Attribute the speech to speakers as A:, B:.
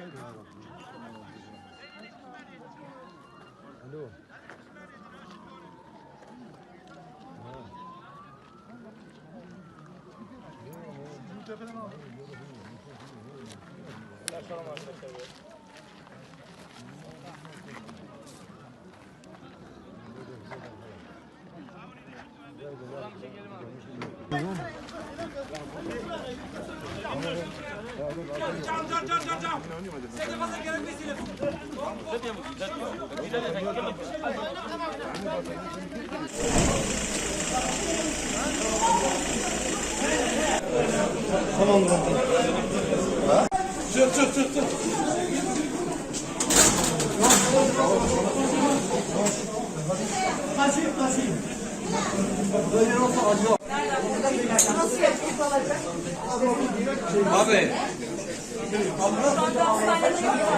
A: Alo.
B: Bu tepeden al.
C: Yaşalım arkadaşlar.
D: Buradan çekelim
A: abi. Tamam mı? Çık çık çık çık.
E: Kaçayım kaçayım. Böyle olsa acı
A: Abi. Abi.